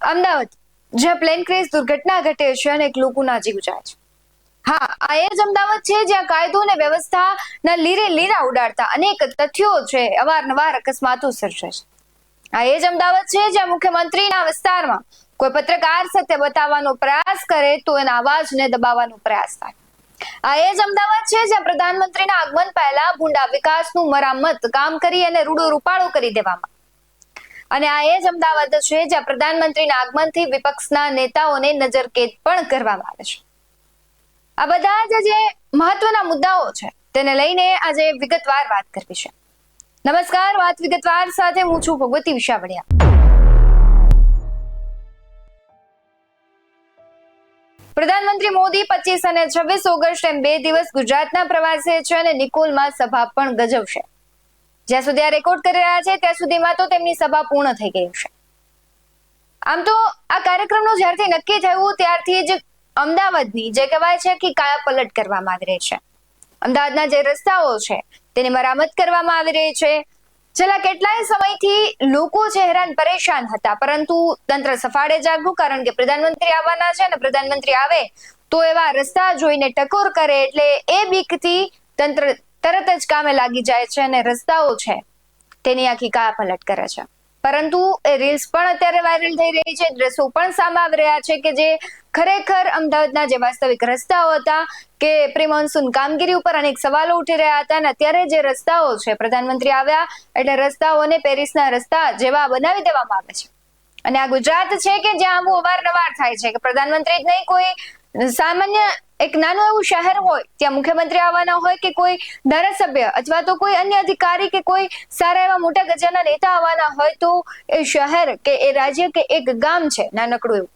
અમદાવાદ, જ્યાં plane crash દુર્ઘટના ઘટે છે અને એક લોકોના જીવ જાય છે. હા, આ એ જ અમદાવાદ છે જ્યાં કાયદો અને વ્યવસ્થાના લીરે લીરા ઉડાડતા અનેક તથ્યો છે, અવારનવાર અકસ્માતો સર્જે છે. આ એ જ અમદાવાદ છે જ્યાં મુખ્યમંત્રીના વિસ્તારમાં કોઈ પત્રકાર સત્ય બતાવવાનો પ્રયાસ કરે તો એના અવાજને દબાવવાનો પ્રયાસ થાય. આ એ જ અમદાવાદ છે જ્યાં પ્રધાનમંત્રીના આગમન પહેલા ભૂંડા વિકાસનું મરામત કામ કરી અને રૂડો રૂપાળો કરી દેવામાં અને આ એ જ અમદાવાદ છે જ્યાં પ્રધાનમંત્રીના આગમનથી વિપક્ષના નેતાઓને નજરકેદ પણ કરવામાં આવે છે. આ બધા જ જે મહત્વના મુદ્દાઓ છે. તેને લઈને આજે વિગતવાર વાત કરવી છે. નમસ્કાર, વાત વિગતવાર સાથે હું છું ભગવતી વિશાવડિયા. પ્રધાનમંત્રી મોદી પચીસ અને છવ્વીસ ઓગસ્ટ એમ બે દિવસ ગુજરાતના પ્રવાસે છે અને નિકોલમાં સભા પણ ગજવશે. જ્યાં સુધી આ રેકોર્ડ કરી રહ્યા છે, ત્યાં સુધીમાં તો તેમની સભા પૂર્ણ થઈ ગઈ છે આમ તો આ કાર્યક્રમનું જ્યારથી નક્કી થયું, ત્યારથી જ અમદાવાદની જે કહેવાય છે કે કાયા પલટ કરવામાં આવી રહી છે. અમદાવાદના જે રસ્તાઓ છે, તેની મરામત કરવામાં આવી રહી છે. છેલ્લા કેટલાય સમયથી લોકો જે હેરાન પરેશાન હતા, પરંતુ તંત્ર સફાળે જાગવું, કારણ કે પ્રધાનમંત્રી આવવાના છે અને પ્રધાનમંત્રી આવે, તો એવા રસ્તા જોઈને ટકોર કરે, એટલે એ બીકથી તંત્ર તરત જ કામે લાગી જાય છે અને રસ્તાઓ છે તેની આખી કા પલટ કરે છે. પરંતુ એ રીલ્સ પણ અત્યારે વાયરલ થઈ રહી છે. દ્રશ્યો પણ સામે આવી રહ્યા છે કે જે ખરેખર અમદાવાદના જે વાસ્તવિક રસ્તાઓ હતા કે પ્રી મોન્સૂન કામગીરી ઉપર અનેક સવાલો ઉઠી રહ્યા હતા અને અત્યારે જે રસ્તાઓ છે, પ્રધાનમંત્રી આવ્યા એટલે રસ્તાઓને પેરિસના રસ્તા જેવા બનાવી દેવામાં આવે છે. અને આ ગુજરાત છે કે જ્યાં આવું અવારનવાર થાય છે કે પ્રધાનમંત્રી જ નહીં, કોઈ સામાન્ય એક નાનું એવું શહેર હોય, ત્યાં મુખ્યમંત્રી આવવાના હોય કે કોઈ ધારાસભ્ય અથવા તો કોઈ અન્ય અધિકારી કે કોઈ સારા એવા મોટા ગજાના નેતા આવવાના હોય તો એ શહેર કે એ રાજ્ય કે એક ગામ છે, નાનકડું એવું.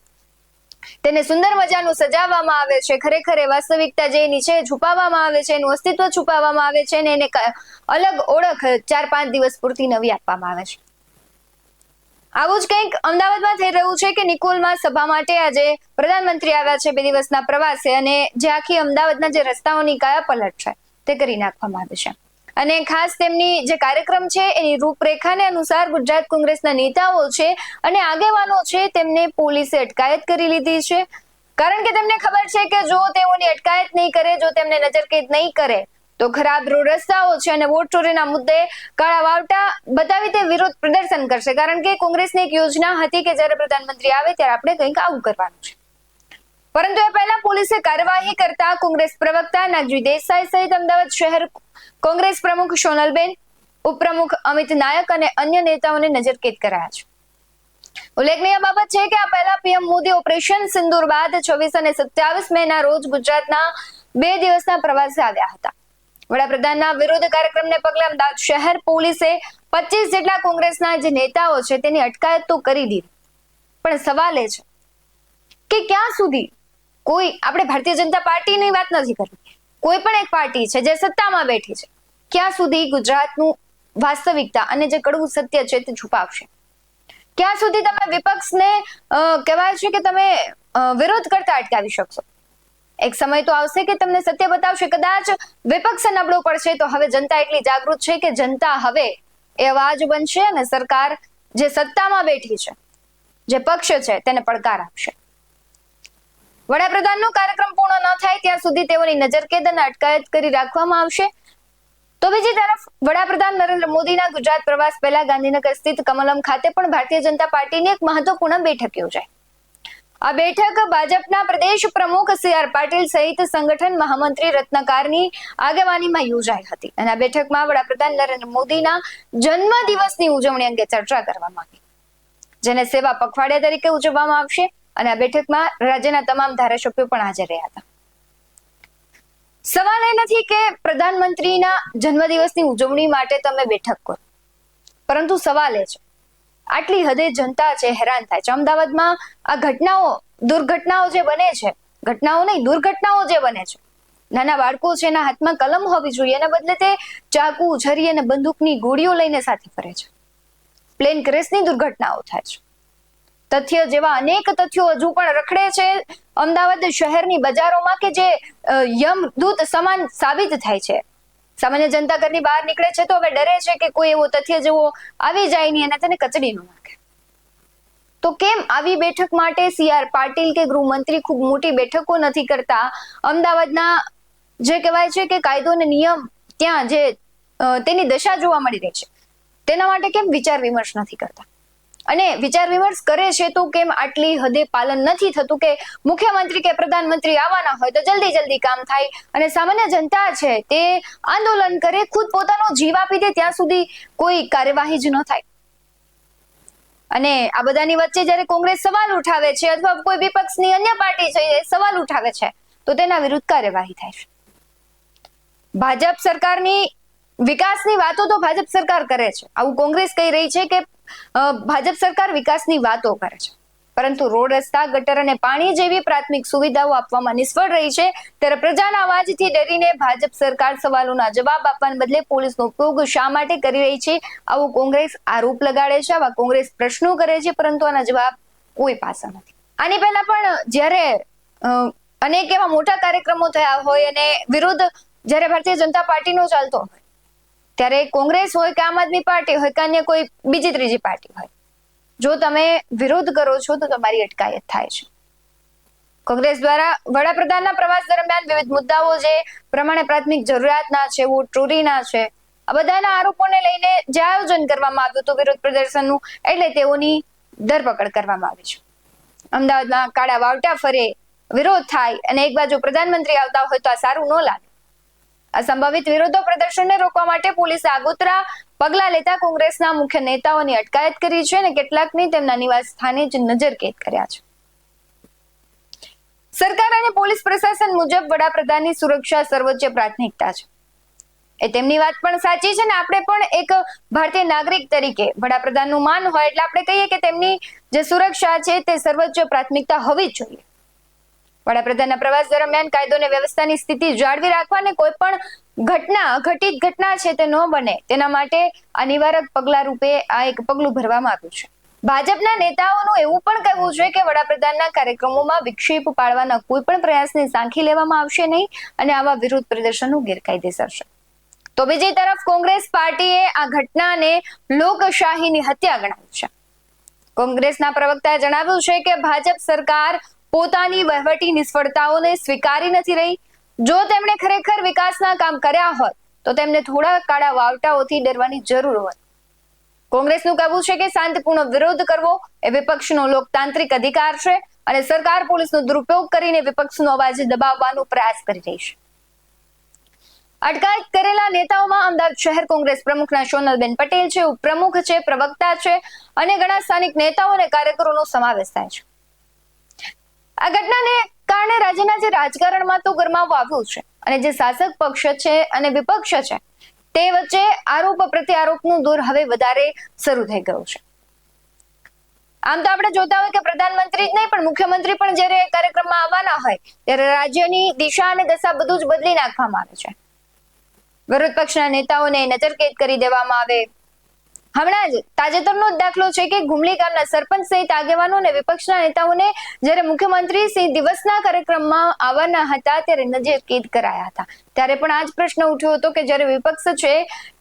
તેને સુંદર મજાનું સજાવવામાં આવે છે, ખરેખર એ વાસ્તવિકતા જે એની છે છુપાવવામાં આવે છે, એનું અસ્તિત્વ છુપાવવામાં આવે છે અને એને અલગ ઓળખ ચાર પાંચ દિવસ પૂરતી નવી આપવામાં આવે છે. આવું જ કંઈક અમદાવાદમાં થઈ રહ્યું છે કે નિકોલમાં સભા માટે આજે પ્રધાનમંત્રી આવ્યા છે બે દિવસના પ્રવાસે અને જે આખી અમદાવાદના જે રસ્તાઓની કાયા પલટ છે તે કરી નાખવામાં આવે છે. અને ખાસ તેમની જે કાર્યક્રમ છે એની રૂપરેખાને અનુસાર ગુજરાત કોંગ્રેસના નેતાઓ છે અને આગેવાનો છે તેમને પોલીસે અટકાયત કરી લીધી છે. કારણ કે તેમને ખબર છે કે જો તેઓની અટકાયત નહીં કરે, જો તેમને નજરકેદ નહીં કરે તો ખરાબ રોડ રસ્તાઓ છે અને વોટ ચોરીના મુદ્દે કાળા વાવટા બતાવી તે વિરોધ પ્રદર્શન કરશે. કારણ કે કોંગ્રેસની એક યોજના હતી કે જ્યારે પ્રધાનમંત્રી આવે ત્યારે આપણે કંઈક આવું કરવાનું છે. પરંતુ એ પહેલા પોલીસે કાર્યવાહી કરતા કોંગ્રેસ પ્રવક્તા નાગજી દેસાઈ સહિત અમદાવાદ શહેર કોંગ્રેસ પ્રમુખ સોનલબેન, ઉપપ્રમુખ અમિત નાયક અને અન્ય નેતાઓને નજરકેદ કરાયા છે. ઉલ્લેખનીય બાબત છે કે આ પહેલા પીએમ મોદી ઓપરેશન સિંદુર બાદ છવ્વીસ અને સત્યાવીસ મે ના રોજ ગુજરાતના બે દિવસના પ્રવાસે આવ્યા હતા. વડાપ્રધાનના વિરોધ કાર્યક્રમને પગલે અમદાવાદ શહેર પોલીસે પચીસ જેટલા કોંગ્રેસના જે નેતાઓ છે તેની અટકાયત તો કરી દીધી. પણ સવાલ એ છે કે ક્યાં સુધી કોઈ, આપણે ભારતીય જનતા પાર્ટીની વાત નથી કરી કોઈ પણ એક પાર્ટી છે જે સત્તામાં બેઠી છે, ક્યાં સુધી ગુજરાતનું વાસ્તવિકતા અને જે કડવું સત્ય છે તે છુપાવશે? ક્યાં સુધી તમે વિપક્ષને કહેવાય છે કે તમે વિરોધ કરતા અટકાવી શકશો? એક સમય તો આવશે કે તમને સત્ય બતાવશે. કદાચ વિપક્ષ નબળો પડશે, તો હવે જનતા એટલી જાગૃત છે કે જનતા હવે એ અવાજ બનશે અને સરકાર જે સત્તામાં બેઠી છે, જે પક્ષ છે, તેને પડકાર આપશે. વડાપ્રધાનનો કાર્યક્રમ પૂર્ણ ન થાય ત્યાં સુધી તેઓની નજરકેદ અને અટકાયત કરી રાખવામાં આવશે. તો બીજી તરફ, વડાપ્રધાન નરેન્દ્ર મોદીના ગુજરાત પ્રવાસ પહેલા ગાંધીનગર સ્થિત કમલમ ખાતે પણ ભારતીય જનતા પાર્ટીની એક મહત્વપૂર્ણ બેઠક યોજાઈ. આ બેઠક ભાજપના પ્રદેશ પ્રમુખ સી આર પાટીલ સહિત સંગઠન મહામંત્રી રત્નકારની આગેવાનીમાં યોજાઈ હતી. અને આ બેઠકમાં વડાપ્રધાન નરેન્દ્ર મોદીના જન્મ દિવસની ઉજવણી અંગે ચર્ચા કરવામાં આવી. જેને સેવા પખવાડિયા તરીકે ઉજવવામાં આવશે અને આ બેઠકમાં રાજ્યના તમામ ધારાસભ્યો પણ હાજર રહ્યા હતા. સવાલ એ નથી કે પ્રધાનમંત્રીના જન્મદિવસની ઉજવણી માટે તમે બેઠક કરો. પરંતુ સવાલ એ છે આટલી હદે જનતા છે હેરાન થાય છે. અમદાવાદમાં આ ઘટનાઓ, દુર્ઘટનાઓ જે બને છે, ઘટનાઓ નહીં, દુર્ઘટનાઓ જે બને છે, નાના બાળકો છે એના હાથમાં કલમ હોવી જોઈએ. એના બદલે તે ચાકુ છરી અને બંદૂકની ગોળીઓ લઈને સાથે ફરે છે. પ્લેન ક્રેશની દુર્ઘટનાઓ થાય છે. તથ્ય જેવા અનેક તથ્યો હજુ પણ રખડે છે. અમદાવાદ શહેરની બજારોમાં કે જે યમદૂત સમાન સાબિત થાય છે. સામાન્ય જનતા ઘરની બહાર નીકળે છે તો હવે ડરે છે કે કોઈ એવો તથ્ય જેવો આવી જાય નહીં અને તેને કચડી ન નાખે. તો કેમ આવી બેઠક માટે સીઆર પાટીલ કે ગૃહમંત્રી ખૂબ મોટી બેઠકો નથી કરતા? અમદાવાદના જે કહેવાય છે કે કાયદો અને નિયમ ત્યાં જે તેની દશા જોવા મળી રહી છે. તેના માટે કેમ વિચાર વિમર્શ નથી કરતા? અને વિચાર વિમર્શ કરે છે તો કેમ આટલી હદે પાલન નથી થતું કે મુખ્યમંત્રી કે પ્રધાનમંત્રી આવવાના હોય તો જલ્દી જલ્દી કામ થાય? અને સામાન્ય જનતા છે તે આંદોલન કરે, ખુદ પોતાનો જીવ આપી દે ત્યાં સુધી કોઈ કાર્યવાહી જ ન થાય. અને આ બધાની વચ્ચે જ્યારે કોંગ્રેસ સવાલ ઉઠાવે છે અથવા કોઈ વિપક્ષની અન્ય પાર્ટી છે એ સવાલ ઉઠાવે છે, તો તેના વિરુદ્ધ કાર્યવાહી થાય છે. ભાજપ સરકારની વિકાસની વાતો તો ભાજપ સરકાર કરે છે. આવું કોંગ્રેસ કહી રહી છે કે ભાજપ સરકાર વિકાસની વાતો કરે છે. પરંતુ રોડ, રસ્તા, ગટર અને પાણી જેવી પ્રાથમિક સુવિધાઓ આપવામાં નિષ્ફળ રહી છે. ત્યારે પ્રજાના અવાજથી ડરીને ભાજપ સરકાર સવાલોના જવાબ આપવાને બદલે પોલીસનો ઉપયોગ શા માટે કરી રહી છે? આવું કોંગ્રેસ આરોપ લગાડે છે, આવા કોંગ્રેસ પ્રશ્નો કરે છે, પરંતુ આના જવાબ કોઈ પાસે નથી. આની પહેલા પણ જ્યારે અનેક એવા મોટા કાર્યક્રમો થયા હોય અને વિરોધ જ્યારે ભારતીય જનતા પાર્ટીનો ચાલતો હોય ત્યારે કોંગ્રેસ હોય કે આમ આદમી પાર્ટી હોય કે અન્ય કોઈ બીજી ત્રીજી પાર્ટી હોય. જો તમે વિરોધ કરો છો તો તમારી અટકાયત થાય છે. કોંગ્રેસ દ્વારા વડાપ્રધાનના પ્રવાસ દરમિયાન વિવિધ મુદ્દાઓ જે પ્રમાણે પ્રાથમિક જરૂરિયાતના છે વોટ ચોરીના છે, આ બધાના આરોપોને લઈને જે આયોજન કરવામાં આવ્યું હતું વિરોધ પ્રદર્શનનું, એટલે તેઓની ધરપકડ કરવામાં આવી છે. અમદાવાદમાં કાળા વાવટા ફરે, વિરોધ થાય અને એક બાજુ પ્રધાનમંત્રી આવતા હોય તો આ સારું ન લાગે. સંભવિત વિરોધો પ્રદર્શનને રોકવા માટે પોલીસે આગોતરા પગલા લેતા કોંગ્રેસના મુખ્ય નેતાઓની અટકાયત કરી છે અને કેટલાકની તેમના નિવાસ સ્થાને જ નજરકેદ કર્યા છે. સરકાર અને પોલીસ પ્રશાસન મુજબ વડાપ્રધાનની સુરક્ષા સર્વોચ્ચ પ્રાથમિકતા છે. એ તેમની વાત પણ સાચી છે ને આપણે પણ એક ભારતીય નાગરિક તરીકે વડાપ્રધાનનું માન હોય એટલે આપણે કહીએ કે તેમની જે સુરક્ષા છે તે સર્વોચ્ચ પ્રાથમિકતા હોવી જ જોઈએ. વડાપ્રધાનના પ્રવાસ દરમિયાન કાયદો અને વ્યવસ્થાની સ્થિતિ જાળવી રાખવા અને કોઈ પણ ઘટના અઘટિત ઘટના છે તે ન બને. તેના માટે આ પગલા રૂપે આ એક પગલું ભરવામાં આવ્યું છે. ભાજપના નેતાઓનું એવું પણ કહેવું છે કે વડાપ્રધાનના કાર્યક્રમોમાં વિક્ષેપ પાડવાના કોઈ પણ પ્રયાસને સાંખી લેવામાં આવશે નહીં અને આવા વિરોધ પ્રદર્શનો ગેરકાયદેસર છે. તો બીજી તરફ કોંગ્રેસ પાર્ટીએ આ ઘટનાને લોકશાહીની હત્યા ગણાવી છે. કોંગ્રેસના પ્રવક્તાએ જણાવ્યું છે કે ભાજપ સરકાર પોતાની વહીવટી નિષ્ફળતાઓને સ્વીકારી નથી રહી. જો તેમણે ખરેખર વિકાસના કામ કર્યા હોત, તો તેમને થોડા કાળા વાવટાઓથી ડરવાની જરૂર હોત. કોંગ્રેસનું કહેવું છે કે શાંતિપૂર્ણ વિરોધ કરવો એ વિપક્ષનો લોકતાંત્રિક અધિકાર છે અને સરકાર પોલીસનો દુરુપયોગ કરીને વિપક્ષનો અવાજ દબાવવાનો પ્રયાસ કરી રહી છે. અટકાયત કરેલા નેતાઓમાં અમદાવાદ શહેર કોંગ્રેસ પ્રમુખના સોનલબેન પટેલ છે, ઉપપ્રમુખ છે, પ્રવક્તા છે અને ઘણા સ્થાનિક નેતાઓ અને કાર્યકરોનો સમાવેશ થાય છે. આ ઘટનાને કારણે રાજ્યના જે રાજકારણમાં તો ગરમાવ આવ્યું છે અને જે શાસક પક્ષ છે અને વિપક્ષ છે, તે વચ્ચે આરોપ પ્રત્યારોપનું દૂર હવે વધારે શરૂ થઈ ગયું છે. આમ તો આપણે જોતા હોય કે પ્રધાનમંત્રી જ નહીં, પણ મુખ્યમંત્રી પણ જ્યારે કાર્યક્રમમાં આવવાના હોય, ત્યારે રાજ્યની દિશા અને દશા બધું જ બદલી નાખવામાં આવે છે. વિરોધ પક્ષના નેતાઓને નજરકેદ કરી દેવામાં આવે હમણાં જ તાજેતરનો જ દાખલો છે કે ગુમલી ગામના સરપંચ સહિત આગેવાનો અને વિપક્ષના નેતાઓને જ્યારે મુખ્યમંત્રી સિંહ દિવસના કાર્યક્રમમાં આવવાના હતા ત્યારે નજરકેદ કરાયા હતા. ત્યારે પણ આ જ પ્રશ્ન ઉઠ્યો હતો કે જ્યારે વિપક્ષ છે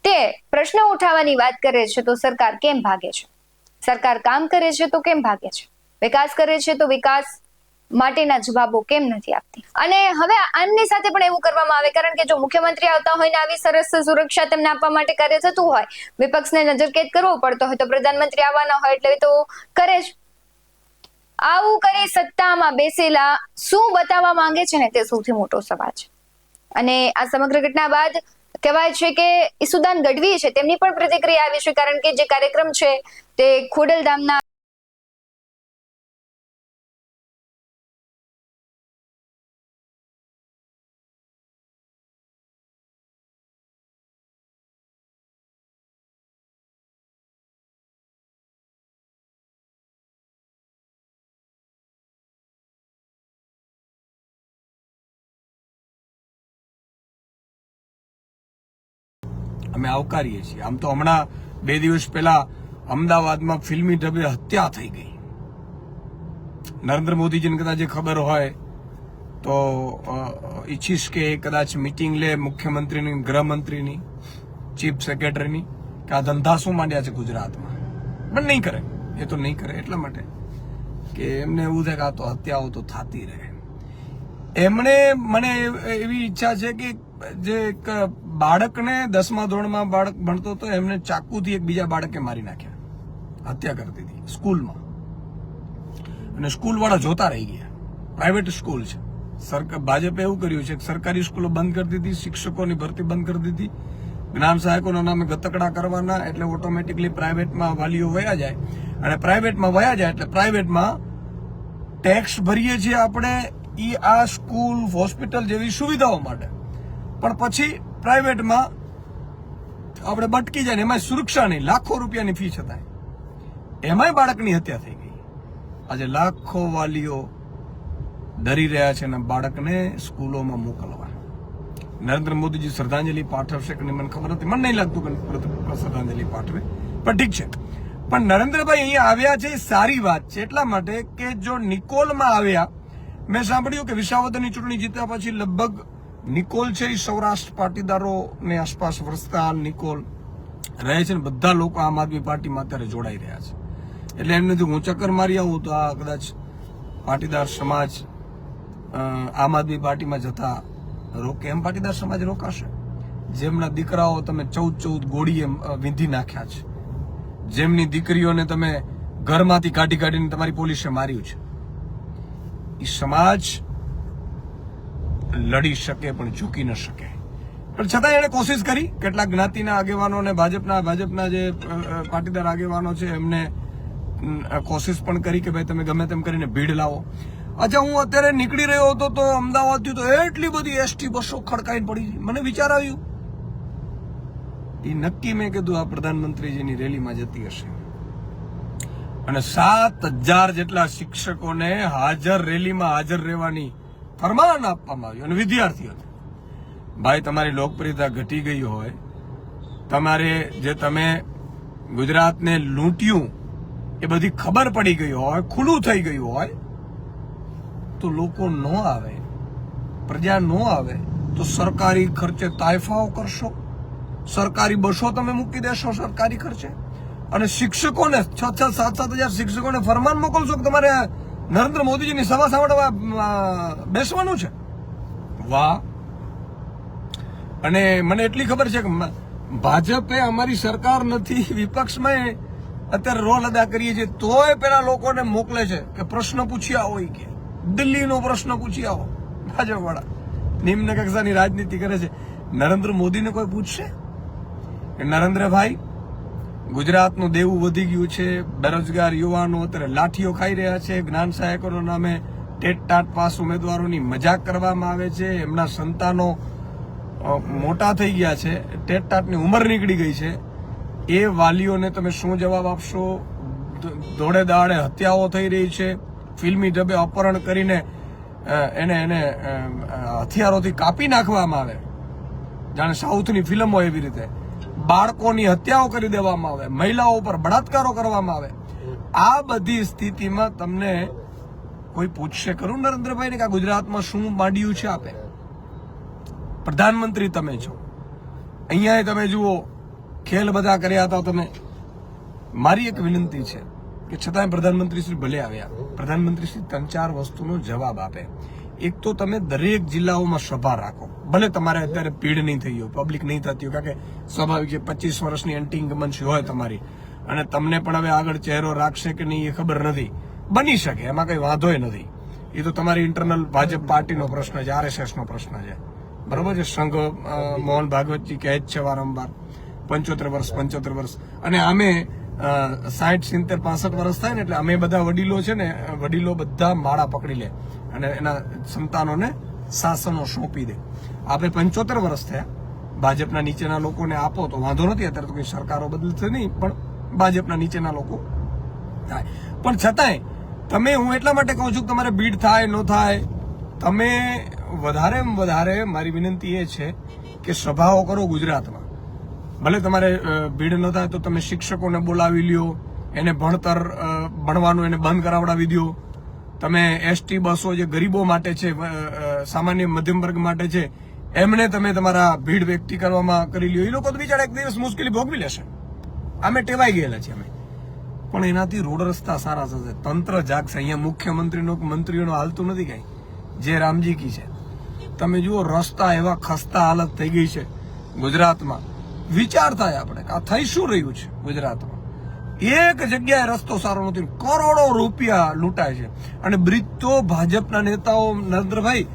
તે પ્રશ્ન ઉઠાવવાની વાત કરે છે તો સરકાર કેમ ભાગે છે? સરકાર કામ કરે છે તો કેમ ભાગે છે? વિકાસ કરે છે તો વિકાસ માટેના જવાબો કેમ નથી આપતી? અને હવે આમની સાથે પણ એવું કરવામાં આવે, કારણ કે જો મુખ્યમંત્રી આવતા હોય ને આવી સરસ સુરક્ષા તેમને આપવા માટે કાર્ય થતું હોય, વિપક્ષને નજરકેદ કરવો પડતો હોય, તો પ્રધાનમંત્રી આવવાના હોય એટલે તો કરે જ. આવું કરી સત્તામાં બેસેલા શું બતાવવા માંગે છે ને તે સૌથી મોટો સવાલ છે. અને આ સમગ્ર ઘટના બાદ કહેવાય છે કે ઈસુદાન ગઢવી છે, તેમની પણ પ્રતિક્રિયા આવી છે, કારણ કે જે કાર્યક્રમ છે તે ખોડલધામના અમે આવકારીએ છીએ. આમ તો હમણાં બે દિવસ પહેલા અમદાવાદમાં ફિલ્મી ઢબે હત્યા થઈ ગઈ. નરેન્દ્ર મોદીજીને કદાચ ખબર હોય તો ઈચ્છીશ કે કદાચ મિટિંગ લે મુખ્યમંત્રીની, ગૃહમંત્રીની, ચીફ સેક્રેટરીની, કે આ ધંધા શું માંડ્યા છે ગુજરાતમાં? પણ નહીં કરે. એ તો નહીં કરે એટલા માટે કે એમને એવું થાય કે આ તો હત્યાઓ તો થતી રહે. એમણે મને એવી ઈચ્છા છે કે જે એક બાળકને દસમા ધોરણમાં બાળક ભણતો હતો, એમને ચાકુથી એક બીજા બાળકે મારી નાખ્યા. હત્યા કરી દીધી સ્કૂલમાં. અને સ્કૂલવાળા જોતા રહી ગયા. પ્રાઇવેટ સ્કૂલ છે. સરકાર, ભાજપે એવું કર્યું છે કે સરકારી સ્કૂલો બંધ કરી દીધી, શિક્ષકોની ભરતી બંધ કરી દીધી. જ્ઞાન સહાયકોના નામે ગતકડા કરવાના, એટલે ઓટોમેટિકલી પ્રાઇવેટમાં વાલીઓ વયા જાય. અને પ્રાઇવેટમાં વયા જાય એટલે પ્રાઇવેટમાં ટેક્સ ભરીએ છીએ આપણે ઈ આ સ્કૂલ, હોસ્પિટલ જેવી સુવિધાઓ માટે. પણ પછી પ્રાઇવેટમાં આપણે બટકી જાય ને એમાં સુરક્ષા નહીં. લાખો રૂપિયાની ફી છતાંય. એમાંય બાળકની હત્યા થઈ ગઈ. આજે લાખો વાલીઓ ડરી રહ્યા છે અને બાળકને સ્કૂલોમાં મોકલવા. નરેન્દ્ર મોદીજી શ્રદ્ધાંજલિ પાઠવશે કે મને ખબર નથી. મને નહીં લાગતું કે શ્રદ્ધાંજલિ પાઠવે. પણ ઠીક છે. પણ નરેન્દ્રભાઈ અહીંયા આવ્યા છે એ સારી વાત છે. એટલા માટે કે જો નિકોલમાં આવ્યા, મેં સાંભળ્યું કે વિસાવદરની ચૂંટણી જીત્યા પછી લગભગ નિકોલ છે એ સૌરાષ્ટ્ર પાટીદારોને આસપાસ વરસતા નિકોલ રહે છે ને બધા લોકો આમ આદમી પાર્ટીમાં અત્યારે જોડાઈ રહ્યા છે. એટલે એમને જો હું ચક્કર મારી આવું તો આ કદાચ પાટીદાર સમાજ આમ આદમી પાર્ટીમાં જતા રોકે. એમ પાટીદાર સમાજ રોકાશે. જેમના દીકરાઓ તમે ચૌદ ચૌદ ગોળીએ એમ વીંધી નાખ્યા છે. જેમની દીકરીઓને તમે ઘરમાંથી કાઢી કાઢીને તમારી પોલીસે માર્યું છે. એ સમાજ લડી શકે પણ ઝૂકી ન શકે. પણ છતાં એણે કોશિશ કરી. કેટલાક જ્ઞાતિના આગેવાનો અને ભાજપના ભાજપના જે પાટીદાર આગેવાનો છે, એમને કોશિશ પણ કરી કે ભાઈ તમે ગમે તેમ કરીને ભીડ લાવો. અચ્છા, હું અત્યારે નીકળી રહ્યો હતો તો અમદાવાદથી તો એટલી બધી એસટી બસો ખડકાઈને પડી. મને વિચાર આવ્યું. એ નક્કી મેં કીધું, આ પ્રધાનમંત્રીજીની રેલીમાં જતી હશે. અને સાત હજાર જેટલા શિક્ષકોને હાજર રેલીમાં હાજર રહેવાની ફરમાન આપવામાં આવ્યું અને વિદ્યાર્થીઓને ભાઈ, તમારી લોકપ્રિયતા ઘટી ગઈ હોય, તમારે જે તમે ગુજરાતને લૂંટ્યું, એ બધી ખબર પડી ગઈ હોય, ખુલ્લું થઈ ગયું હોય, તો લોકો ન આવે, પ્રજા ન આવે, તો સરકારી ખર્ચે તાયફાઓ કરશો. સરકારી બસો તમે મૂકી દેશો સરકારી ખર્ચે. અને શિક્ષકોને છ છ સાત સાત હજાર શિક્ષકોને ફરમાન મોકલશો કે તમારે નરેન્દ્ર મોદીજીની સભા સાંભળવા બેસવાનું છે? વાહ. અને મને એટલી ખબર છે કે ભાજપે અમારી સરકાર નથી, વિપક્ષમાં અત્યારે રોલ અદા કરીએ છીએ, તોય પેલા લોકોને મોકલે છે કે પ્રશ્ન પૂછી આવો કે. દિલ્હીનો પ્રશ્ન પૂછી આવો ભાજપ વાળા નિમ્ન કક્ષાની રાજનીતિ કરે છે. નરેન્દ્ર મોદીને કોઈ પૂછશે? કે નરેન્દ્રભાઈ ગુજરાતનું દેવું વધી ગયું છે. બેરોજગાર યુવાનો અત્યારે લાઠીઓ ખાઈ રહ્યા છે. જ્ઞાન સહાયકોના નામે ટેટ ટાટ પાસ ઉમેદવારોની મજાક કરવામાં આવે છે. એમના સંતાનો મોટા થઈ ગયા છે. ટેટ ટાટની ઉંમર નીકળી ગઈ છે. એ વાલીઓને તમે શું જવાબ આપશો? દોડે દાડે હત્યાઓ થઈ રહી છે. ફિલ્મી ઢબે અપહરણ કરીને એને એને હથિયારોથી કાપી નાખવામાં આવે. જાણે સાઉથની ફિલ્મો એવી રીતે. બાળકોની હત્યાઓ કરી દેવામાં આવે, મહિલાઓ ઉપર બળાત્કારો કરવામાં આવે. આ બધી સ્થિતિમાં તમને કોઈ પૂછશે ખરું નરેન્દ્રભાઈને કે ગુજરાતમાં શું માંડ્યું છે આપે? પ્રધાનમંત્રી તમે છો. અહીંયા તમે જુઓ, ખેલ બધા કર્યા હતા તમે. મારી એક વિનંતી છે કે છતાંય પ્રધાનમંત્રી શ્રી ભલે આવ્યા. પ્રધાનમંત્રી શ્રી ત્રણ ચાર વસ્તુનો જવાબ આપે. એક તો તમે દરેક જિલ્લાઓમાં સભા રાખો. ભલે તમારે અત્યારે ભીડ નહીં થઈ હોય પબ્લિક નહીં થતી હોય, કારણ કે સ્વાભાવિક છે પચીસ વર્ષની એન્ટી ઇન્કમન્સી હોય તમારી. અને તમને પણ હવે આગળ ચહેરો રાખશે કે નહીં એ ખબર નથી. બની શકે, એમાં કઈ વાંધોય નથી. એ તો તમારી ઇન્ટરનલ ભાજપ પાર્ટીનો પ્રશ્ન છે આરએસએસ નો પ્રશ્ન છે. બરોબર છે? સંઘ મોહન ભાગવતજી કહે જ છે વારંવાર, પંચોતેર વર્ષ પંચોતેર વર્ષ. અને અમે સાઠ સિત્તેર, પાસઠ વર્ષ થાય ને એટલે અમે બધા વડીલો છે ને વડીલો બધા માળા પકડી લે અને એના સંતાનોને શાસનો સોંપી દે. આપણે પંચોતેર વર્ષ થયા. ભાજપના નીચેના લોકોને આપો તો વાંધો નથી, અત્યારે તો કોઈ સરકારો બદલશે નહીં, પણ ભાજપના નીચેના લોકો થાય. પણ છતાંય, તમે, હું એટલા માટે કહું છું કે તમારે ભીડ થાય, ન થાય, તમે વધારે વધારે મારી વિનંતી એ છે કે સભાઓ કરો ગુજરાતમાં. ભલે તમારે ભીડ ન થાય તો તમે શિક્ષકોને બોલાવી લ્યો, એને ભણતર ભણવાનું એને બંધ કરાવડાવી દો તમે એસટી બસો જે ગરીબો માટે છે સામાન્ય મધ્યમ વર્ગ માટે છે, એમને તમે તમારા ભીડ વ્યક્તિ કરવામાં કરી લ્યો. એ લોકો તો બિચારા એક દિવસ મુશ્કેલી ભોગવી લેશે. અમે ટેવાઈ ગયેલા છીએ અમે. પણ એનાથી રોડ રસ્તા સારા થશે. તંત્ર જાગશે. અહીંયા મુખ્યમંત્રીનો, મંત્રીઓનો હાલતું નથી કઈ. જે રામજી કી છે. તમે જુઓ, રસ્તા એવા ખસ્તા હાલત થઈ ગઈ છે ગુજરાતમાં. વિચાર થાય આપણે આ થઈ શું રહ્યું છે ગુજરાતમાં? એક જગ્યાએ રસ્તો સારો નથી, કરોડો રૂપિયા લૂંટાય છે. અને બ્રિજ તો ભાજપના નેતાઓ નરેન્દ્રભાઈ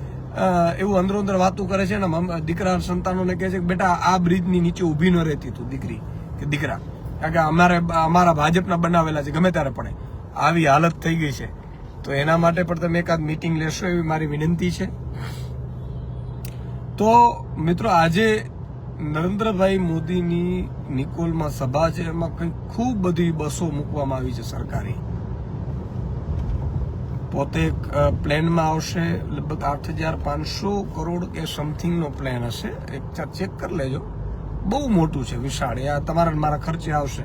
એવું અંદરો વાતો કરે છે ને દીકરા સંતાનોને કહે છે કે બેટા, આ બ્રિજની નીચે ઊભી ન રહેતી તું, દીકરી કે દીકરા. કારણ કે અમારે, અમારા ભાજપના બનાવેલા છે, ગમે ત્યારે પડે આવી હાલત થઈ ગઈ છે. તો એના માટે પણ તમે એકાદ મિટિંગ લેશો એવી મારી વિનંતી છે. તો મિત્રો, આજે નરેન્દ્રભાઈ મોદીની નિકોલમાં સભા છે, એમાં કંઈક ખૂબ બધી બસો મૂકવામાં આવી છે સરકારી. પોતે પ્લેનમાં આવશે, લગભગ આઠ હજાર પાંચસો કરોડ કે સમથિંગનો પ્લેન હશે. એક ચેક કરી લેજો. બહુ મોટું છે, વિશાળ. એ તમારા મારા ખર્ચે આવશે.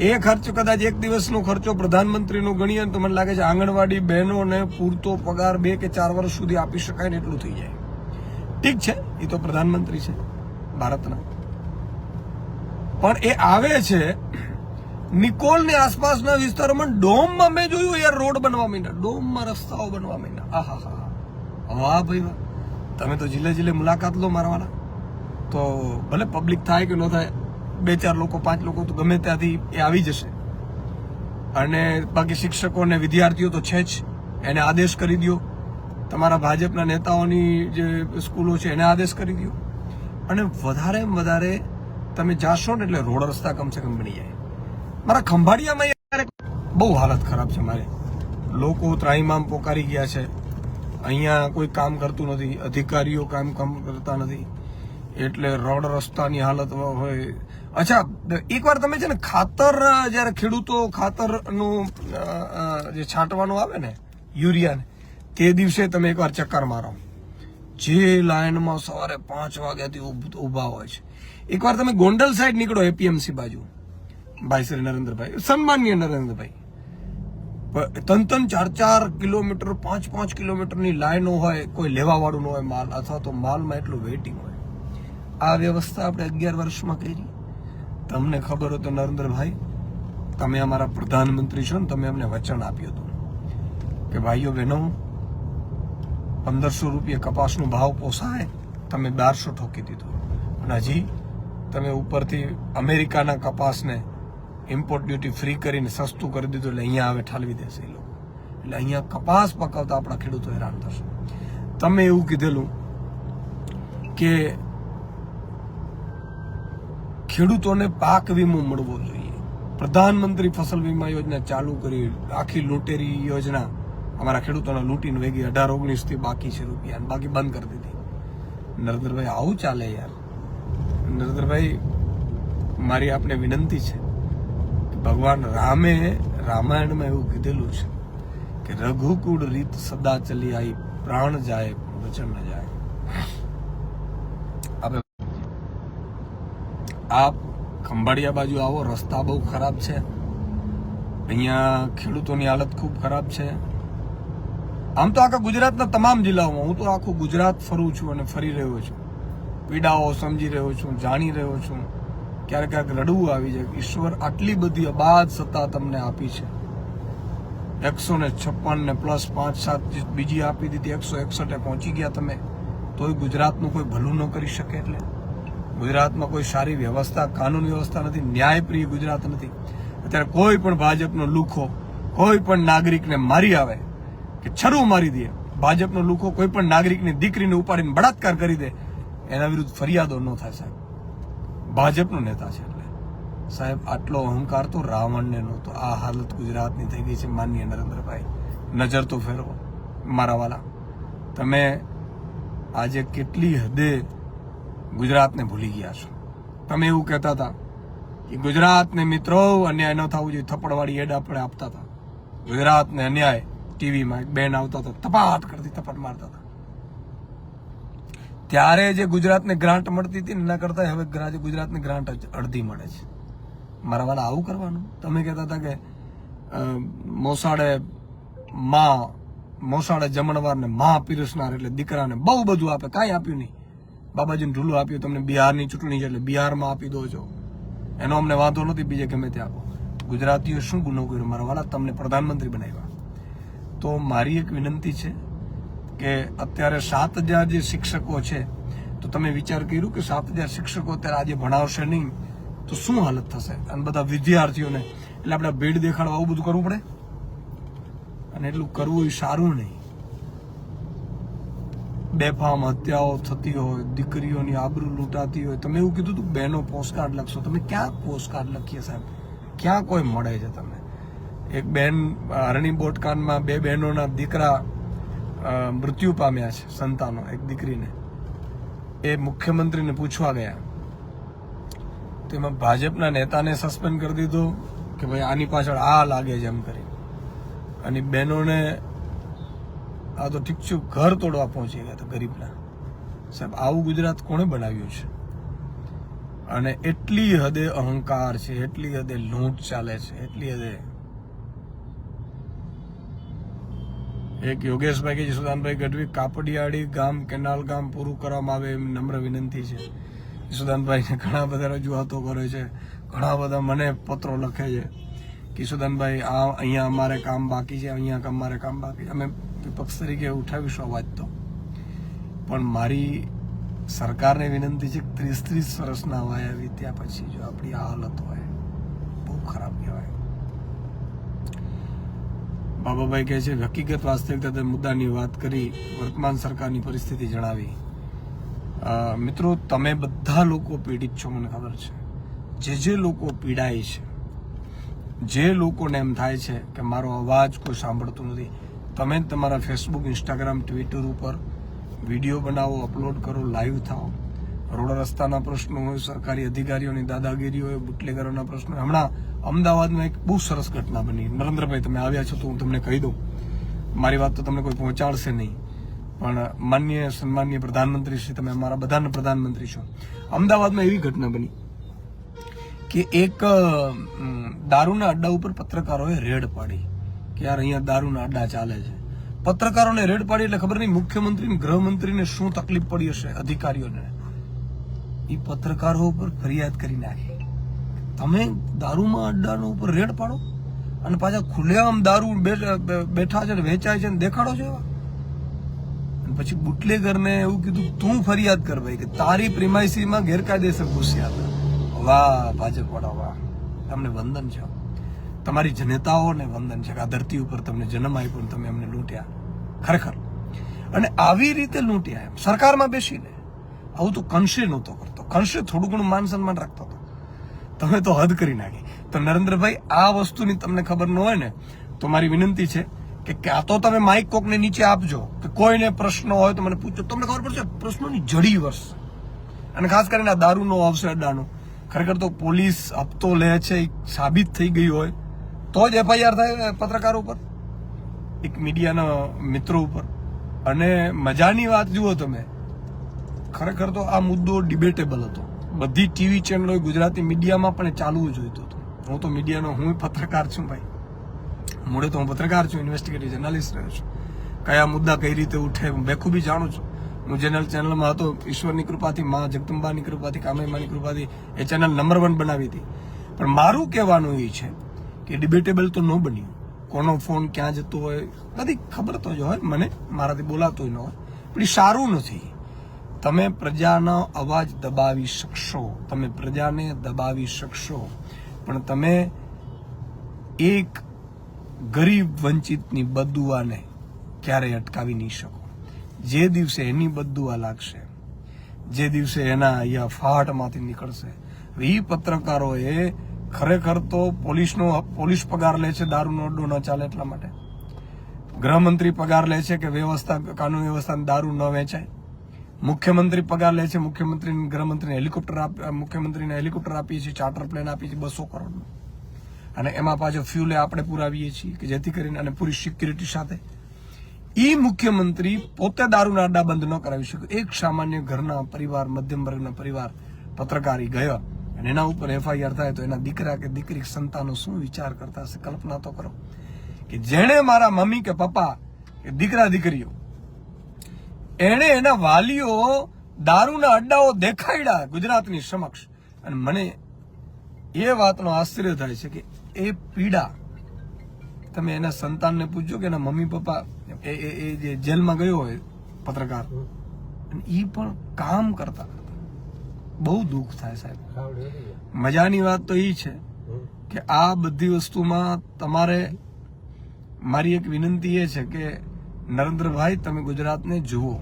એ ખર્ચ કદાચ એક દિવસનો ખર્ચો પ્રધાનમંત્રીનો ગણીએ તો મને લાગે છે આંગણવાડી બહેનોને પૂરતો પગાર બે કે ચાર વર્ષ સુધી આપી શકાય ને એટલું થઈ જાય. ઠીક છે, એ તો પ્રધાનમંત્રી છે. ભારતના. પણ એ આવે છે નિકોલની આસપાસના વિસ્તારોમાં ડોમમાં મેં જોયું યાર રોડ બનવા માંડ્યા, ડોમમાં રસ્તાઓ બનવા માંડ્યા. આહા હા વાહ ભાઈ વાહ. તમે તો જિલ્લે જિલ્લે મુલાકાત લો મારવાના. તો ભલે પબ્લિક થાય કે ન થાય, બે ચાર લોકો, પાંચ લોકો તો ગમે ત્યાંથી એ આવી જશે. અને બાકી શિક્ષકો અને વિદ્યાર્થીઓ તો છે જ. એને આદેશ કરી દો તમારા ભાજપના નેતાઓની જે સ્કૂલો છે એને આદેશ કરી દો અને વધારે વધારે તમે જાશો ને એટલે રોડ રસ્તા કમસે કમ બની જાય. મારા ખંભાળિયામાં બહુ હાલત ખરાબ છે મારે. લોકો ત્રાહીમામ પોકારી ગયા છે. અહીંયા કોઈ કામ કરતું નથી, અધિકારીઓ કામ કામ કરતા નથી. એટલે રોડ રસ્તાની હાલત હોય. અચ્છા એકવાર તમે છે ને ખાતર જ્યારે ખેડૂતો ખાતરનું જે છાંટવાનું આવે ને, યુરિયાને, તે દિવસે તમે એકવાર ચક્કર મારો. જે લાઈનમાં સવારે પાંચ વાગ્યાથી ઊભ- હોય છે. એકવાર તમે ગોંડલ સાઈડ નીકળો એપીએમસી બાજુ. ભાઈ શ્રી નરેન્દ્રભાઈ. સન્માનીય નરેન્દ્રભાઈ. પ- ત્રણ ચાર ચાર કિલોમીટર, પાંચ પાંચ કિલોમીટરની લાઈનો હોય, કોઈ લેવા વાળું ન હોય માલ, અથવા તો માલમાં એટલું વેઇટિંગ હોય. આ વ્યવસ્થા આપણે અગિયાર વર્ષમાં કરી. તમને ખબર હોય તો નરેન્દ્રભાઈ, તમે અમારા પ્રધાનમંત્રી છો ને, તમે અમને વચન આપ્યું હતું. કે ભાઈઓ, બહેનો પંદરસો રૂપિયા કપાસનો ભાવ પોસાય, તમે બારસો ઠોકી દીધો. અને હજી તમે ઉપરથી અમેરિકાના કપાસને ઇમ્પોર્ટ ડ્યુટી ફ્રી કરીને સસ્તું કરી દીધું એટલે અહીંયા આવે, ઠાલવી દેશે એ લોકો. એટલે અહીંયા કપાસ પકવતા આપણા ખેડૂતો હેરાન થશે. તમે એવું કીધેલું કે ખેડૂતોને પાક વીમો મળવો જોઈએ. પ્રધાનમંત્રી ફસલ વીમા યોજના ચાલુ કરી, આખી લૂંટેરી યોજના અમારા ખેડૂતોને લૂંટીને વેગી અઢાર, ઓગણીસથી બાકી છે રૂપિયા બાકી બંધ કરી દીધી. નરેન્દ્રભાઈ, આવું ચાલે યાર. નરેન્દ્રભાઈ, મારી આપને વિનંતી છે ભગવાન રામે રામાયણમાં એવું કીધેલું છે કે રઘુકુળ રીત સદા ચલી આવી પ્રાણ જાય, વચન ન જાય. આપ ખંભાળિયા બાજુ આવો, રસ્તા બહુ ખરાબ છે. અહીંયા ખેડૂતોની હાલત ખૂબ ખરાબ છે. આમ તો આખા ગુજરાતના તમામ જિલ્લાઓમાં હું તો આખું ગુજરાત ફરું છું અને ફરી રહ્યો છું. પીડાઓ સમજી રહ્યો છું, જાણી રહ્યો છું. ક્યારેક ક્યારેક રડવું આવી જાય. ઈશ્વર આટલી બધી અબાધ સત્તા તમને આપી છે. એકસો ને છપ્પન ને પ્લસ પાંચ સાત બીજી આપી દીધી, એકસો એકસઠે પહોંચી ગયા તમે. તોય ગુજરાતનું કોઈ ભલું ન કરી શકે એટલે. ગુજરાતમાં કોઈ સારી વ્યવસ્થા, કાનૂન વ્યવસ્થા નથી, ન્યાયપ્રિય ગુજરાત નથી. અત્યારે કોઈ પણ ભાજપનો લુખો, કોઈ પણ નાગરિકને મારી આવે કે છરું મારી દે. ભાજપનો લોકો કોઈ પણ નાગરિકની દીકરીને ઉપાડીને બળાત્કાર કરી દે, એના વિરુદ્ધ ફરિયાદો ન થાય સાહેબ. ભાજપનો નેતા છે એટલે. સાહેબ, આટલો અહંકાર તો રાવણને નહોતો. આ હાલત ગુજરાતની થઈ ગઈ છે, માનનીય નરેન્દ્રભાઈ. નજર તો ફેરવો, મારા વાલા. તમે આજે કેટલી હદે ગુજરાતને ભૂલી ગયા છો. તમે એવું કહેતા હતા કે ગુજરાતને મિત્રો અન્યાય ન થવું જોઈએ, થપ્પડવાળી એડ આપણે આપતા હતા. ગુજરાતને અન્યાય ટીવીમાં બેન આવતા હતા તપાટ કરતી તપાટ મારતા હતા. ત્યારે જે ગુજરાતને ગ્રાન્ટ મળતી હતી, એના કરતા હવે ગુજરાતને ગ્રાન્ટ અડધી મળે છે. મારા વાલા આવું કરવાનું? તમે કહેતા હતા કે મોસાળે માં, મોસાળે જમણવાર ને માં પીરસનાર એટલે દીકરાને બહુ બધું આપે, કાંઈ આપ્યું નહીં. બાબાજીને ઢૂલું આપ્યું, તમને બિહારની ચૂંટણી છે એટલે બિહારમાં આપી દો છો. એનો અમને વાંધો નથી, બીજે ગમે તે આપો. ગુજરાતીઓ શું ગુનો કર્યો? મારા વાલા, તમને પ્રધાનમંત્રી બનાવ્યા. તો મારી એક વિનંતી છે કે અત્યારે સાત હજાર જે શિક્ષકો છે, તો તમે વિચાર કર્યું કે સાત હજાર શિક્ષકો અત્યારે આજે ભણાવશે નહીં, તો શું હાલત થશે? અને બધા વિદ્યાર્થીઓને, એટલે આપણે ભીડ દેખાડવા આવું બધું કરવું પડે? અને એટલું કરવું એ સારું નહીં. બેફામ હત્યાઓ થતી હોય, દીકરીઓની આબરૂ લૂંટાતી હોય, તમે એવું કીધું તું બહેનો પોસ્ટકાર્ડ લખશો. તમે ક્યાં પોસ્ટકાર્ડ લખીએ સાહેબ? ક્યાં કોઈ મળે છે તમે એક બેન હરણી બોટકાનમાં બે બહેનોના દીકરા મૃત્યુ પામ્યા છે, સંતાનો, એક દીકરીને. એ મુખ્યમંત્રીને પૂછવા ગયા. તેમાં ભાજપના નેતાને સસ્પેન્ડ કરી દીધો કે ભાઈ આની પાછળ આ લાગે છે એમ કરી. અને બહેનોને આ તો ઠીક છે, ઘર તોડવા પહોંચી ગયા તો ગરીબના. સાહેબ, આવું ગુજરાત કોણે બનાવ્યું છે? અને એટલી હદે અહંકાર છે, એટલી હદે લૂંટ ચાલે છે, એટલી હદે એક યોગેશભાઈ કે યશોદાનભાઈ ગઢવી કાપડિયાળી ગામ, કેનાલ ગામ પૂરું કરવામાં આવે એમ નમ્ર વિનંતી છે. યશોદાનભાઈને ઘણા બધા રજૂઆતો કરે છે. ઘણા બધા મને પત્રો લખે છે કિશોદાનભાઈ આ અહીંયા અમારે કામ બાકી છે, અહીંયા અમારે કામ બાકી છે. અમે વિપક્ષ તરીકે ઉઠાવીશું અવાજ તો. પણ મારી સરકારને વિનંતી છે ત્રીસ ત્રીસ વર્ષના વય આવી ત્યાં પછી જો આપણી આ હાલત હોય, બહુ ખરાબ કહેવાય બાબાભાઈ કહે છે, હકીકત વાસ્તવિકતા મુદ્દાની વાત કરી, વર્તમાન સરકારની પરિસ્થિતિ જણાવી. મિત્રો, તમે બધા લોકો પીડિત છો, મને ખબર છે. જે જે લોકો પીડાય છે, જે લોકોને એમ થાય છે કે મારો અવાજ કોઈ સાંભળતું નથી, તમે તમારા ફેસબુક ઇન્સ્ટાગ્રામ ટ્વિટર ઉપર વીડિયો બનાવો, અપલોડ કરો, લાઈવ થાઓ. રોડ રસ્તાના પ્રશ્નો હોય, સરકારી અધિકારીઓની દાદાગીરી હોય, બુટલેગરોના પ્રશ્નો હમણાં અમદાવાદમાં એક બહુ સરસ ઘટના બની. નરેન્દ્રભાઈ, તમે આવ્યા છો તો હું તમને કહી દઉં. મારી વાત તો તમને કોઈ પહોંચાડશે નહીં. પણ માન્ય સન્માનીય પ્રધાનમંત્રી શ્રી, તમે અમારા બધાના પ્રધાનમંત્રી છો. અમદાવાદમાં એવી ઘટના બની કે એક દારૂના અડ્ડા ઉપર પત્રકારોએ રેડ પાડી કે યાર અહીંયા દારૂના અડ્ડા ચાલે છે. પત્રકારોને રેડ પાડી એટલે ખબર નહીં મુખ્યમંત્રી ગૃહમંત્રીને શું તકલીફ પડી હશે, અધિકારીઓને. એ પત્રકારો ઉપર ફરિયાદ કરી નાખી. તમે દારૂમાં અડ્ડાનો ઉપર રેડ પાડો અને પાછા ખુલ્લેઆમ દારૂ બેઠા છે ને વેચાય છે ને દેખાડો છો એવા? પછી બુટલેગરને એવું કીધું, તું ફરિયાદ કર ભાઈ કે તારી પ્રિમાઇસીમાં ગેરકાયદેસર ઘૂસ્યા હતા. વાહ ભાજપ વાળા વાહ. તમને વંદન છે. તમારી જનતાઓને વંદન છે કે આ ધરતી ઉપર તમને જન્મ આપ્યો તમે એમને લૂંટ્યા. ખરેખર. અને આવી રીતે લૂંટ્યા એમ? સરકારમાં બેસીને? આવું તો કંશે નહોતો કરતો. કંશે થોડું ઘણું માન સન્માન રાખતો હતો. તમે તો હદ કરી નાખી. તો નરેન્દ્રભાઈ, આ વસ્તુની તમને ખબર ન હોય ને, તો મારી વિનંતી છે કે ક્યાં તો તમે માઇક કોકને નીચે આપજો, કે કોઈને પ્રશ્ન હોય તો મને પૂછજો. તમને ખબર પડશે, પ્રશ્નોની જડી વર્ષ. અને ખાસ કરીને આ દારૂનો આવશે અડાનો ખરેખર તો પોલીસ હપ્તો લે છે એ સાબિત થઈ ગઈ હોય, તો જ એફઆઈઆર થાય પત્રકારો ઉપર. એક મીડિયાના મિત્રો ઉપર. અને મજાની વાત જુઓ તમે. ખરેખર તો આ મુદ્દો ડિબેટેબલ હતો. બધી ટીવી ચેનલો ગુજરાતી મીડિયામાં પણ ચાલવું જોઈતું હતું હું તો મીડિયાનો, હું પત્રકાર છું ભાઈ. મૂળે તો હું પત્રકાર છું ઇન્વેસ્ટિગેટિવ જર્નાલિસ્ટ રહ્યો છું. કયા મુદ્દા કઈ રીતે ઉઠે હું બેખૂબી જાણું છું. હું ચેનલ ચેનલમાં હતો, ઈશ્વરની કૃપાથી, મા જગદંબાની કૃપાથી કામેમાની કૃપાથી, એ ચેનલ નંબર વન બનાવી હતી. પણ મારું કહેવાનું એ છે કે ડિબેટેબલ તો ન બન્યું. કોનો ફોન ક્યાં જતો હોય, બધી ખબર તો જ હોય, મને મારાથી બોલાતું ન હોય. પણ સારું નથી. તમે પ્રજાનો અવાજ દબાવી શકશો. તમે પ્રજાને દબાવી શકશો. પણ તમે એક ગરીબ વંચિતની બદુઆને ક્યારેય અટકાવી નહીં શકો. જે દિવસે એની બદુઆ લાગશે, જે દિવસે એના અહીંયા ફાટમાંથી નીકળશે એ પત્રકારોએ ખરેખર તો પોલીસનો પોલીસ પગાર લે છે, દારૂનો અડ્ડો ન ચાલે એટલા માટે. ગૃહમંત્રી પગાર લે છે કે વ્યવસ્થા, કાનૂન વ્યવસ્થાને દારૂ ન વેચાય? મુખ્યમંત્રી પગાર લે છે મુખ્યમંત્રી ગૃહમંત્રીને હેલિકોપ્ટર મુખ્યમંત્રીને હેલિકોપ્ટર આપીએ છીએ, ચાર્ટર પ્લેન આપીએ છીએ, બસો કરોડનું. અને એમાં પાછો ફ્યુલે આપણે પુરાવીએ છીએ કે જેથી કરીને અને પૂરી સિક્યુરિટી સાથે. ઈ મુખ્યમંત્રી પોતે દારૂના અડ્ડા બંધ ન કરાવી શકે. એક સામાન્ય ઘરના પરિવાર, મધ્યમ વર્ગના પરિવાર, પત્રકારી ગયા અને એના ઉપર એફઆઈઆર થાય તો એના દીકરા કે દીકરી સંતાનો શું વિચાર કરતા હશે? કલ્પના તો કરો કે જેણે મારા મમ્મી કે પપ્પા કે દીકરા દીકરીઓ એણે એના વાલીઓ દારૂના અડ્ડાઓ દેખાડ્યા ગુજરાતની સમક્ષ. અને મને એ વાતનો આશ્ચર્ય થાય છે કે એ પીડા તમે એના સંતાનને પૂછજો કે એના મમ્મી પપ્પા એ એ- જે જેલમાં ગયો હોય પત્રકાર અને એ પણ કામ કરતા કરતા બહુ દુઃખ થાય સાહેબ. મજાની વાત તો એ છે કે આ બધી વસ્તુમાં તમારે મારી એક વિનંતી એ છે કે નરેન્દ્રભાઈ તમે ગુજરાતને જુઓ.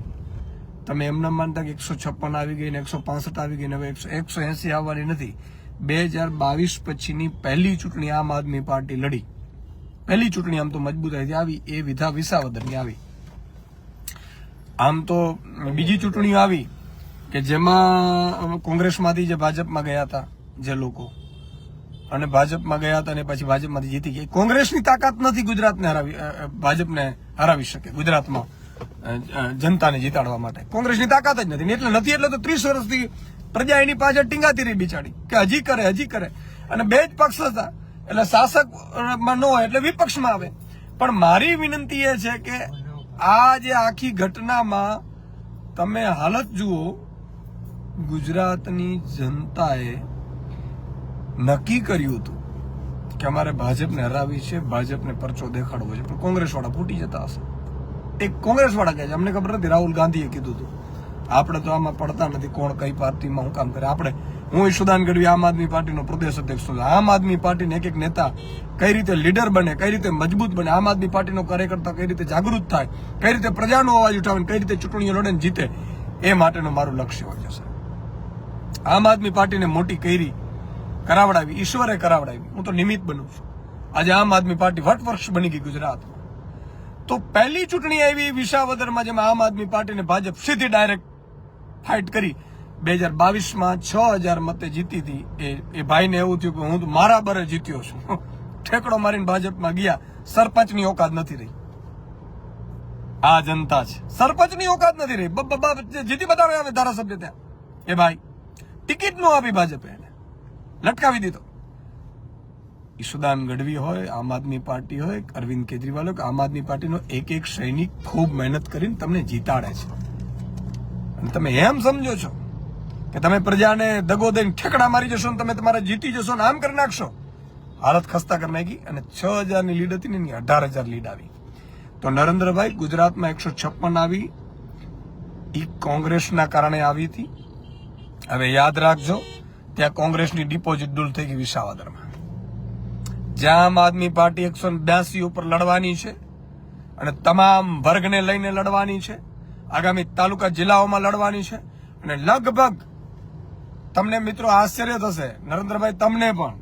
તમે એમના માનતા કે એકસો છપ્પન આવી ગઈ ને એકસો પાસઠ આવી ગઈ ને હવે એકસો એકસો એસી આવવાની નથી. બે હજાર બાવીસ પછીની પહેલી ચૂંટણી આમ આદમી પાર્ટી લડી. પહેલી ચૂંટણી આમ તો મજબૂતાઈથી આવી એ વિધા વિસાવદરની આવી. આમ તો બીજી ચૂંટણીઓ આવી કે જેમાં કોંગ્રેસમાંથી જે ભાજપમાં ગયા હતા, જે લોકો. અને ભાજપમાં ગયા હતા અને પછી ભાજપમાંથી જીતી ગયા. કોંગ્રેસની તાકાત નથી ગુજરાતને હરાવી ભાજપને હરાવી શકે ગુજરાતમાં જનતાને જીતાડવા માટે. કોંગ્રેસની તાકાત જ નથી. એટલે નથી એટલે તો ત્રીસ વર્ષથી પ્રજા એની પાછળ ટીંગાતી રહી બિચારી. કે હજી કરે હજી કરે. અને બે જ પક્ષ હતા. એટલે શાસકમાં ન હોય એટલે વિપક્ષમાં આવે. પણ મારી વિનંતી એ છે કે આ જે આખી ઘટનામાં તમે હાલત જુઓ, ગુજરાતની જનતાએ નક્કી કર્યું હતું કે અમારે ભાજપને હરાવી છે, ભાજપને પરચો દેખાડવો છે, પણ કોંગ્રેસ વાળા ફૂટી જતા હશે. એક કોંગ્રેસ વાળા કહે છે, અમને ખબર નથી, રાહુલ ગાંધીએ કીધું હતું. આપણે તો આમાં પડતા નથી, કોણ કઈ પાર્ટીમાં હું કામ કરે. આપણે, હું ઈશુદાન ગઢવી આમ આદમી પાર્ટીનો પ્રદેશ અધ્યક્ષ છું. આમ આદમી પાર્ટીને એક એક નેતા કઈ રીતે લીડર બને, કઈ રીતે મજબૂત બને, આમ આદમી પાર્ટીનો કાર્યકર્તા કઈ રીતે જાગૃત થાય, કઈ રીતે પ્રજાનો અવાજ ઉઠાવે કઈ રીતે ચૂંટણીઓ લડે જીતે, એ માટેનું મારું લક્ષ્ય હોય છે આમ આદમી પાર્ટીને મોટી કરી કરાવડાવી, ઈશ્વરે કરાવડાવી. હું તો નિમિત્ત બનું છું. આજે આમ આદમી પાર્ટી વટવૃક્ષ બની ગઈ ગુજરાતમાં. તો પહેલી ચૂંટણી આવી, વિસાવદરમાં જેમાં આમ આદમી પાર્ટીને ભાજપ સીધી ડાયરેક્ટ ફાઇટ કરી બે હજાર બાવીસમાં છ હજાર મતે જીતી હતી. એ ભાઈને એવું થયું કે હું તો મારા બરે જીત્યો છું. ઠેકડો મારીને ભાજપમાં ગયા. સરપંચની ઓકાત નથી રહી. આ જનતા છે. સરપંચની ઓકાત નથી રહી. જીતી બતાવે હવે ધારાસભ્ય ત્યાં. એ ભાઈ, ટિકિટ નો આપી ભાજપે. લટકાવી દીધો. ઈશુદાન ગઢવી હોય, આમ આદમી પાર્ટી હોય, અરવિંદ કેજરીવાલ હોય, આમ આદમી પાર્ટીનો એક એક સૈનિક ખૂબ મહેનત કરીને તમને જીતાડે છે. અને તમે એમ સમજો છો કે તમે પ્રજાને દગો દઈને ઠેકડા મારી જશો ને તમે તમારા જીતી જશો ને આમ કરી નાખશો. હાલત ખસ્તા કરી નાખી અને છ હજારની લીડ હતી ને એની અઢાર હજાર લીડ આવી. તો નરેન્દ્રભાઈ ગુજરાતમાં એકસો છપ્પન આવી. એ કોંગ્રેસના કારણે આવી હતી. હવે યાદ રાખજો ત્યાં કોંગ્રેસની ડિપોઝિટ ડૂલ થઈ ગઈ વિસાવદરમાં. જ્યાં આમ આદમી પાર્ટી એકસો બ્યાસી ઉપર લડવાની છે અને તમામ વર્ગને લઈને લડવાની છે, આગામી તાલુકા જિલ્લાઓમાં લડવાની છે અને લગભગ તમને મિત્રો આશ્ચર્ય થશે, નરેન્દ્રભાઈ તમને પણ,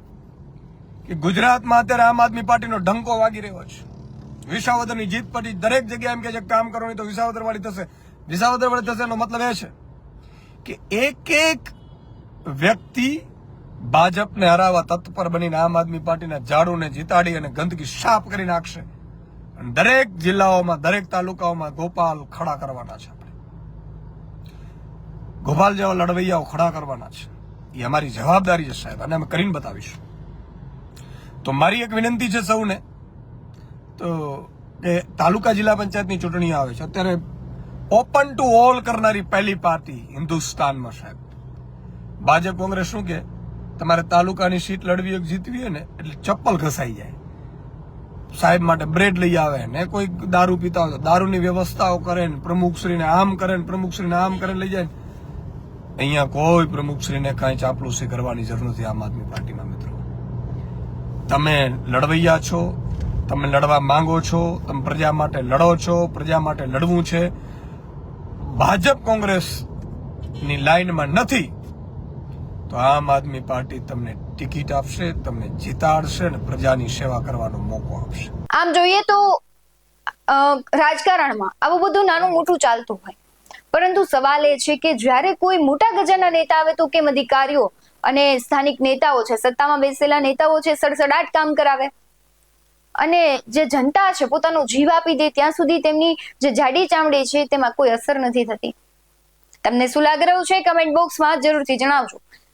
કે ગુજરાતમાં અત્યારે આમ આદમી પાર્ટીનો ડંકો વાગી રહ્યો છે. વિસાવદરની જીત પછી દરેક જગ્યાએ એમ કે કામ કરવાની તો વિસાવદર વાળી થશે. વિસાવદર વાળી થશે એનો મતલબ એ છે કે એક એક વ્યક્તિ ભાજપને હરાવવા તત્પર બનીને આમ આદમી પાર્ટીના ઝાડુને જીતાડી અને ગંદકી સાફ કરી નાખશે દરેક જિલ્લાઓમાં, દરેક તાલુકાઓમાં ગોપાલ ખડા કરવાના છે ગોપાલ જેવા લડવૈયાઓ ખડા કરવાના છે. એ અમારી જવાબદારી છે સાહેબ, અને અમે કરીને બતાવીશું. તો મારી એક વિનંતી છે સૌને, તો કે તાલુકા જિલ્લા પંચાયતની ચૂંટણી આવે છે. અત્યારે ઓપન ટુ ઓલ કરનારી પહેલી પાર્ટી હિન્દુસ્તાનમાં સાહેબ. ભાજપ કોંગ્રેસ શું કે? તમારે તાલુકાની સીટ લડવી હોય જીતવી હોય ને, એટલે ચપ્પલ ઘસાઈ જાય. સાહેબ માટે બ્રેડ લઈ આવે ને, કોઈ દારૂ પીતા હોય દારૂની વ્યવસ્થાઓ કરે ને, પ્રમુખશ્રીને આમ કરે ને, પ્રમુખશ્રીને આમ કરે લઈ જાય અહીંયા કોઈ પ્રમુખશ્રીને કાંઈ ચાપલુસી કરવાની જરૂર નથી આમ આદમી પાર્ટીમાં મિત્રો. તમે લડવૈયા છો, તમે લડવા માંગો છો, તમે પ્રજા માટે લડો છો, પ્રજા માટે લડવું છે. ભાજપ કોંગ્રેસની લાઈનમાં નથી. તો આમ આદમી પાર્ટી તમને ટિકિટ આપશે, તમને જીતાડશે અને પ્રજાની સેવા કરવાનો મોકો આપશે. આમ જોઈએ તો રાજકારણમાં આવું બધું નાનું મોટું ચાલતું હોય. પરંતુ સવાલ એ છે કે જ્યારે કોઈ મોટા ગજાના નેતા આવે તો કેમ અધિકારીઓ અને સ્થાનિક નેતાઓ છે, સત્તામાં બેસેલા નેતાઓ છે, સડસડાટ કામ કરાવે? અને જે જનતા છે, પોતાનો જીવ આપી દે, ત્યાં સુધી તેમની જે જાડી ચામડી છે, તેમાં કોઈ અસર નથી થતી. તમને શું લાગી રહ્યું છે? કમેન્ટ બોક્સમાં જરૂરથી જણાવજો.